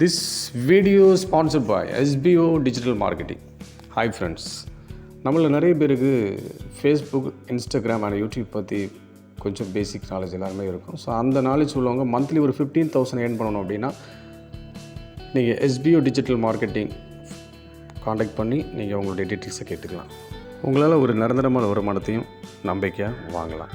This video sponsored by SPO digital marketing hi friends நம்மள நிறைய பேருக்கு ஃபேஸ்புக் இன்ஸ்டாகிராம் அண்ட் யூடியூப் பற்றி கொஞ்சம் பேசிக் நாலேஜ் எல்லாருமே இருக்கும். ஸோ அந்த நாலேஜ் உள்ளவங்க மந்த்லி ஒரு ஃபிஃப்டீன் தௌசண்ட் ஏர்ன் பண்ணணும் அப்படின்னா நீங்கள் எஸ்பிஓ டிஜிட்டல் மார்க்கெட்டிங் காண்டாக்ட் பண்ணி நீங்கள் உங்களுடைய டீட்டெயில்ஸை கேட்டுக்கலாம். உங்களால் ஒரு நிரந்தரமான வருமானத்தையும் நம்பிக்கையாக வாங்கலாம்.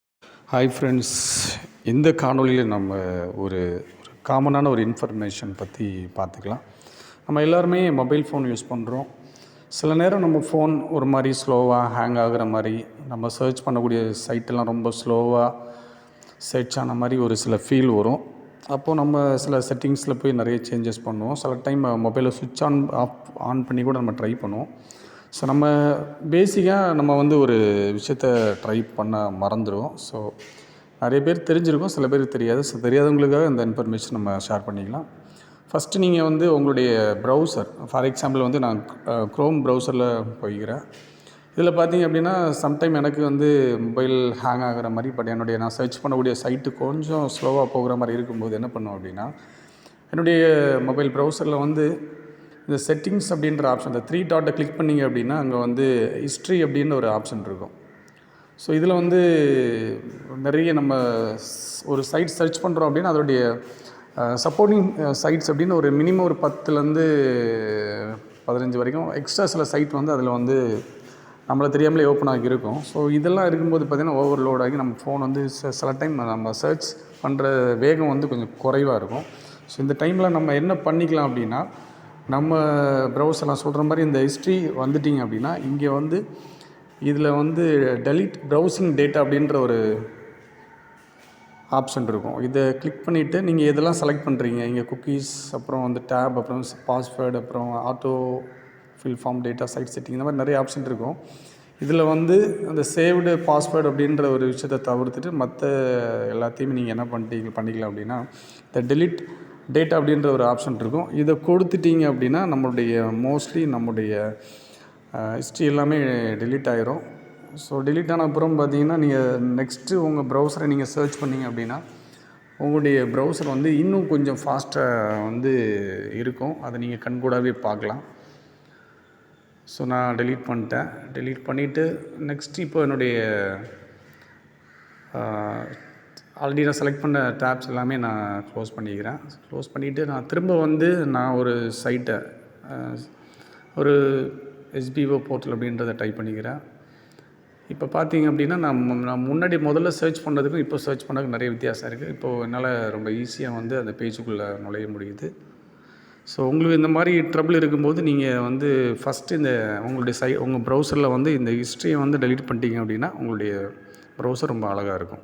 ஹாய் ஃப்ரெண்ட்ஸ் இந்த காணொலியில் நம்ம ஒரு ஒரு காமனான ஒரு இன்ஃபர்மேஷன் பற்றி பார்த்துக்கலாம். நம்ம எல்லாருமே மொபைல் ஃபோன் யூஸ் பண்ணுறோம் சில நேரம் நம்ம ஃபோன் ஒரு மாதிரி ஸ்லோவாக ஹேங் ஆகுற மாதிரி நம்ம சர்ச் பண்ணக்கூடிய சைட்டெல்லாம் ரொம்ப ஸ்லோவாக சர்ச் ஆன மாதிரி ஒரு சில ஃபீல் வரும். அப்போது நம்ம சில செட்டிங்ஸில் போய் நிறைய சேஞ்சஸ் பண்ணுவோம். சில டைம் மொபைலை சுவிட்ச் ஆன் ஆஃப் ஆன் பண்ணி கூட நம்ம ட்ரை பண்ணுவோம். ஸோ நம்ம பேசிக்காக நம்ம வந்து ஒரு விஷயத்த ட்ரை பண்ண மறந்துடுவோம் ஸோ நிறைய பேர் தெரிஞ்சிருக்கும் சில பேருக்கு தெரியாது. ஸோ தெரியாதவங்களுக்காக இந்த இன்ஃபர்மேஷன் நம்ம ஷேர் பண்ணிக்கலாம். ஃபஸ்ட்டு நீங்கள் வந்து உங்களுடைய ப்ரௌசர் ஃபார் எக்ஸாம்பிள் வந்து நான் க்ரோம் ப்ரௌசரில் போய்க்கிறேன். இதில் பார்த்தீங்க அப்படின்னா சம்டைம் எனக்கு வந்து மொபைல் ஹேங் ஆகிற மாதிரி பட் என்னுடைய நான் சர்ச் பண்ணக்கூடிய சைட்டு கொஞ்சம் ஸ்லோவாக போகிற மாதிரி இருக்கும்போது என்ன பண்ணுவோம் அப்படின்னா என்னுடைய மொபைல் ப்ரௌசரில் வந்து இந்த செட்டிங்ஸ் அப்படின்ற ஆப்ஷன் இந்த த்ரீ டாட்டை கிளிக் பண்ணிங்க அப்படின்னா அங்கே வந்து ஹிஸ்ட்ரி அப்படின்னு ஒரு ஆப்ஷன் இருக்கும். ஸோ இதில் வந்து நிறைய நம்ம ஸ்- ஒரு சைட் சர்ச் பண்ணுறோம் அப்படின்னா அதோடைய சப்போர்ட்டிங் சைட்ஸ் அப்படின்னு ஒரு மினிமம் ஒரு பத்துலேருந்து பதினஞ்சு வரைக்கும் எக்ஸ்ட்ரா சில சைட் வந்து அதில் வந்து நம்மளை தெரியாமலே ஓப்பன் ஆகி இருக்கும். ஸோ இதெல்லாம் இருக்கும்போது பார்த்திங்கன்னா ஓவர்லோட் ஆகி நம்ம ஃபோன் வந்து சில டைம் நம்ம சர்ச் பண்ணுற வேகம் வந்து கொஞ்சம் குறைவாக இருக்கும். ஸோ இந்த டைமில் நம்ம என்ன பண்ணிக்கலாம் அப்படின்னா நம்ம ப்ரௌசர்லாம் சொல்கிற மாதிரி இந்த ஹிஸ்ட்ரி வந்துட்டிங்க அப்படின்னா இங்கே வந்து இதில் வந்து டெலிட் ப்ரௌசிங் டேட்டா அப்படின்ற ஒரு ஆப்ஷன் இருக்கும். இதை கிளிக் பண்ணிவிட்டு நீங்கள் எதெல்லாம் செலக்ட் பண்ணுறீங்க இங்கே குக்கீஸ் அப்புறம் வந்து டேப் அப்புறம் பாஸ்வேர்டு அப்புறம் auto fill form data site setting இந்த மாதிரி நிறைய ஆப்ஷன் இருக்கும். இதில் வந்து அந்த சேவ்டு பாஸ்வேர்டு அப்படின்ற ஒரு விஷயத்தை தவிர்த்துட்டு மற்ற எல்லாத்தையுமே நீங்கள் என்ன பண்ணிட்டீங்க பண்ணிக்கலாம் அப்படின்னா இந்த டெலிட் டேட்டா அப்படின்ற ஒரு ஆப்ஷன் இருக்கும். இதை கொடுத்துட்டீங்க அப்படின்னா நம்மளுடைய மோஸ்ட்லி நம்முடைய ஹிஸ்ட்ரி எல்லாமே டெலீட் ஆகிரும் ஸோ டெலீட் ஆன அப்புறம் பார்த்தீங்கன்னா நீங்கள் நெக்ஸ்ட்டு உங்கள் ப்ரௌசரை நீங்கள் சர்ச் பண்ணீங்க அப்படின்னா உங்களுடைய ப்ரௌசர் வந்து இன்னும் கொஞ்சம் ஃபாஸ்ட்டாக வந்து இருக்கும். அதை நீங்கள் கண்கூடாகவே பார்க்கலாம். ஸோ நான் டெலீட் பண்ணிட்டேன். டெலீட் பண்ணிவிட்டு நெக்ஸ்ட் இப்போ என்னுடைய ஆல்ரெடி நான் செலக்ட் பண்ண டேப்ஸ் எல்லாமே நான் க்ளோஸ் பண்ணிக்கிறேன். க்ளோஸ் பண்ணிவிட்டு நான் திரும்ப வந்து நான் ஒரு சைட்டை ஒரு எஸ்பிஓ போர்ட்டல் அப்படின்றத டைப் பண்ணிக்கிறேன். இப்போ பார்த்தீங்க அப்படின்னா நான் நான் முன்னாடி முதல்ல சர்ச் பண்ணுறதுக்கும் இப்போ சர்ச் பண்ணதுக்கும் நிறைய வித்தியாசம் இருக்குது இப்போது என்னால் ரொம்ப ஈஸியாக வந்து அந்த பேஜுக்குள்ளே நுழைய முடியுது. ஸோ உங்களுக்கு இந்த மாதிரி ட்ரபிள் இருக்கும்போது நீங்கள் வந்து ஃபஸ்ட்டு இந்த உங்களுடைய சை உங்கள் ப்ரௌசரில் வந்து இந்த ஹிஸ்ட்ரியை வந்து டெலீட் பண்ணிட்டீங்க அப்படின்னா உங்களுடைய ப்ரௌசர் ரொம்ப அழகாக இருக்கும்.